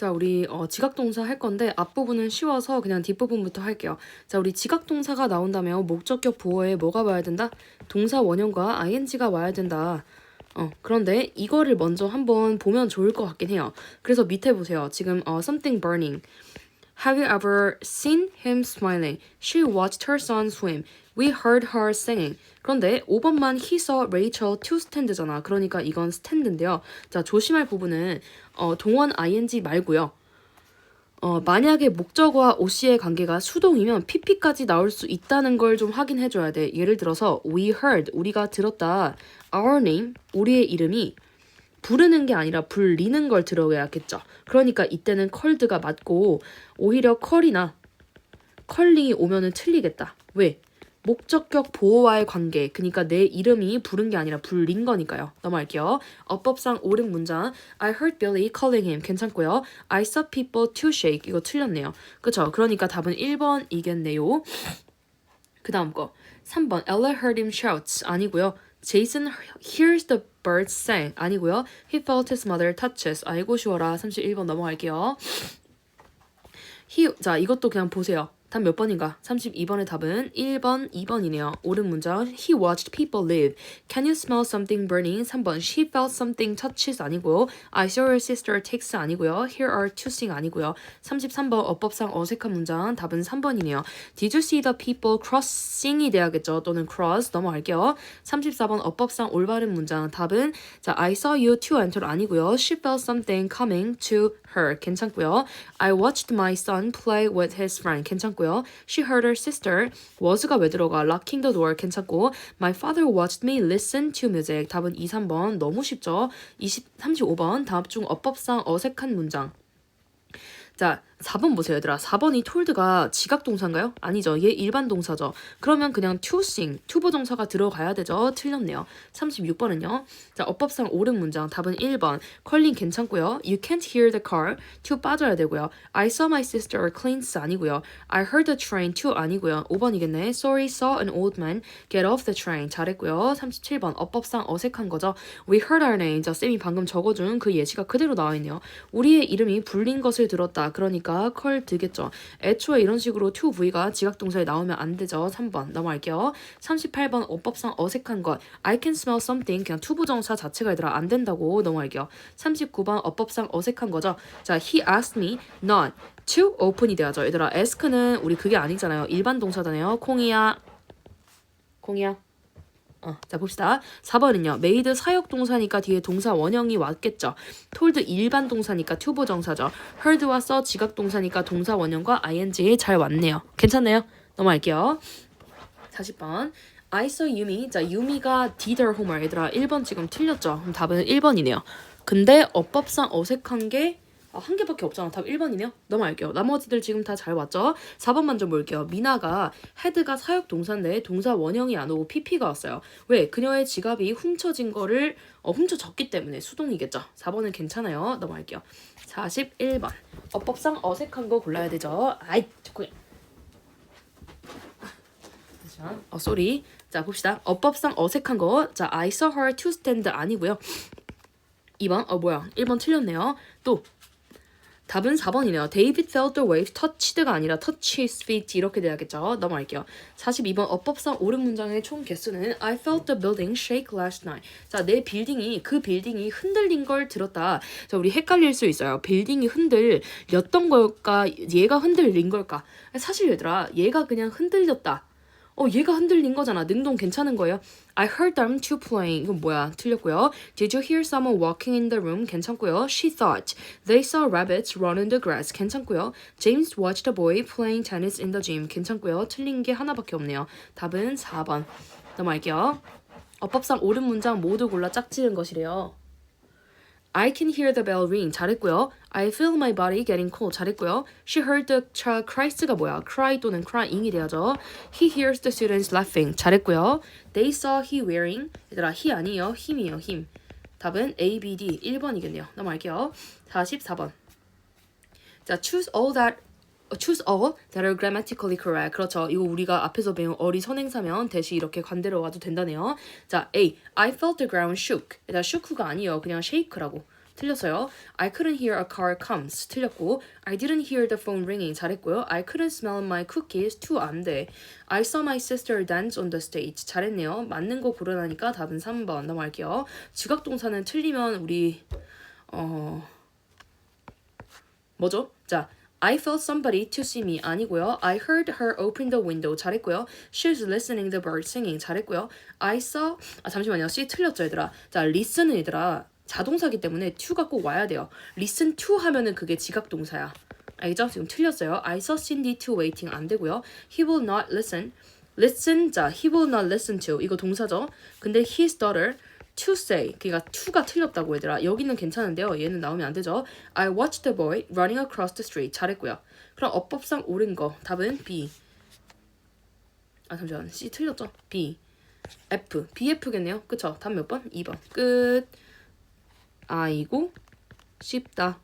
자, 우리 어, 지각동사 할 건데 앞부분은 쉬워서 그냥 뒷부분부터 할게요. 자, 우리 지각동사가 나온다면 목적격 보어에 뭐가 와야 된다? 동사 원형과 ing가 와야 된다. 어, 그런데 이거를 먼저 한번 보면 좋을 것 같긴 해요. 그래서 밑에 보세요. 지금 어, something burning. Have you ever seen him smiling? She watched her son swim. We heard her singing. 그런데 5번만 he saw Rachel to stand잖아. 그러니까 이건 stand인데요. 자, 조심할 부분은 어, 동원 ing 말고요. 어, 만약에 목적어와 OC의 관계가 수동이면 PP까지 나올 수 있다는 걸 좀 확인해 줘야 돼. 예를 들어서 we heard 우리가 들었다. our name 우리의 이름이 부르는 게 아니라 불리는 걸 들어야겠죠. 그러니까 이때는 컬드가 맞고 오히려 컬이나 컬링이 오면은 틀리겠다. 왜? 목적격 보호와의 관계. 그러니까 내 이름이 부른 게 아니라 불린 거니까요. 넘어갈게요. 어법상 옳은 문장. I heard Billy calling him. 괜찮고요. I saw people to shake. 이거 틀렸네요. 그쵸? 그러니까 답은 1번이겠네요. 그 다음 거. 3번. Ella heard him shout. 아니고요. Jason hears the birds sing. 아니고요. He felt his mother touches. 아이고 쉬워라. 31번 넘어갈게요. he, 자, 이것도 그냥 보세요. 답 몇 번인가? 32번의 답은 1번, 2번이네요. 옳은 문장. He watched people live. Can you smell something burning? 3번. She felt something touches 아니고요. I saw her sister takes 아니고요. Here are two sing 아니고요. 33번 어법상 어색한 문장. 답은 3번이네요. Did you see the people crossing이 돼야겠죠? 또는 cross 넘어갈게요. 34번 어법상 올바른 문장. 답은 자 I saw you to enter 아니고요. She felt something coming to her 괜찮고요. I watched my son play with his friend 괜찮고요. She heard her sister was가 왜 들어가? locking the door 괜찮고 My father watched me listen to music 답은 2, 3번 너무 쉽죠? 20, 35번 다음 중 어법상 어색한 문장 자, 4번 보세요, 얘들아. 4번이 톨드가 지각 동사인가요? 아니죠. 얘 일반 동사죠. 그러면 그냥 to sing, 투보 동사가 들어가야 되죠. 틀렸네요. 36번은요. 자, 어법상 옳은 문장. 답은 1번. 컬링 괜찮고요. You can't hear the car. to 빠져야 되고요. I saw my sister cleans 아니고요. I heard the train to 아니고요. 5번이겠네. Sorry, saw an old man get off the train. 잘했고요. 37번. 어법상 어색한 거죠. We heard our name. 자, 쌤이 방금 적어준 그 예시가 그대로 나와 있네요. 우리의 이름이 불린 것을 들었다. 그러니까 컬 되겠죠. 애초에 이런 식으로 to v가 지각동사에 나오면 안 되죠. 3번 넘어갈게요. 38번 어법상 어색한 것. I can smell something 그냥 to 부정사 자체가 얘들아 안 된다고 넘어갈게요. 39번 어법상 어색한 거죠. 자, he asked me not to open이 돼야죠. 얘들아 ask는 우리 그게 아니잖아요. 일반 동사잖아요. 콩이야. 콩이야. 어, 자 봅시다. 4번은요. made 사역 동사니까 뒤에 동사 원형이 왔겠죠. told 일반 동사니까 투보 정사죠. heard와 saw 지각 동사니까 동사 원형과 ing 잘 왔네요. 괜찮네요. 넘어갈게요. 40번. I saw Yumi. 자, 유미가 did her homework. 얘들아, 1번 지금 틀렸죠? 그럼 답은 1번이네요. 근데 어법상 어색한 게 아, 한 개밖에 없잖아. 답 1번이네요. 넘어갈게요. 나머지들 지금 다 잘 왔죠? 4번만 좀 볼게요. 미나가 헤드가 사역 동사인데 동사 원형이 안 오고 PP가 왔어요. 왜? 그녀의 지갑이 훔쳐진 거를 어, 훔쳐졌기 때문에 수동이겠죠. 4번은 괜찮아요. 넘어갈게요. 41번. 어법상 어색한 거 골라야 되죠. 아이. 잠시만. 어, 쏘리. 자, 봅시다. 어법상 어색한 거. 자, I saw her to stand 아니고요. 2번. 어, 뭐야. 1번 틀렸네요. 또 답은 4번이네요. David felt the wave touched가 아니라 touch his feet 이렇게 돼야겠죠. 넘어갈게요. 42번 어법상 옳은 문장의 총 개수는 I felt the building shake last night. 자, 내 빌딩이 그 빌딩이 흔들린 걸 들었다. 자, 우리 헷갈릴 수 있어요. 빌딩이 흔들렸던 걸까? 얘가 흔들린 걸까? 사실 얘들아, 얘가 그냥 흔들렸다. 어, 얘가 흔들린 거잖아. 능동 괜찮은 거예요. I heard them two playing. 이건 뭐야? 틀렸고요. Did you hear someone walking in the room? 괜찮고요. She thought they saw rabbits run in the grass. 괜찮고요. James watched a boy playing tennis in the gym. 괜찮고요. 틀린 게 하나밖에 없네요. 답은 4번. 넘어갈게요. 어법상 옳은 문장 모두 골라 짝지은 것이래요. I can hear the bell ring. 잘했고요. I feel my body getting cold. 잘했고요. She heard the child cry가 뭐야? cry 또는 crying이 돼야죠. He hears the students laughing. 잘했고요. They saw he wearing. 얘들아, he 아니에요. 힘이에요. 힘. 답은 A, B, D 1번이겠네요. 넘어갈게요. 44번. 자, choose all that choose all that are grammatically correct. 그렇죠. 이거 우리가 앞에서 배운 어리 선행사면 대시 이렇게 관대로 와도 된다네요. 자, A. I felt the ground shook. 일단 shook가 아니에요. 그냥 shake라고. 틀렸어요. I couldn't hear a car comes 틀렸고 I didn't hear the phone ringing 잘했고요. I couldn't smell my cookies too 안 돼. I saw my sister dance on the stage 잘했네요. 맞는 거 고르라니까 답은 3번 넘어갈게요. 지각동사는 틀리면 우리 어 뭐죠? 자 I felt somebody to see me 아니고요. I heard her open the window 잘했고요. She's listening the bird singing 잘했고요. I saw 아 잠시만요. C 틀렸죠 얘들아. 자 listen은 얘들아 자동사기 때문에 to가 꼭 와야 돼요. listen to 하면은 그게 지각동사야. 알겠죠? 지금 틀렸어요. I saw Cindy to waiting 안 되고요. He will not listen. listen 자 he will not listen to 이거 동사죠. 근데 his daughter to say 그러니까 to가 틀렸다고 얘들아. 여기는 괜찮은데요. 얘는 나오면 안 되죠. I watched the boy running across the street 잘했고요. 그럼 어법상 옳은 거 답은 B. 아 잠시만 C 틀렸죠? B. F. BF겠네요. 그쵸? 답 몇 번? 2번. 끝. 아이고 쉽다.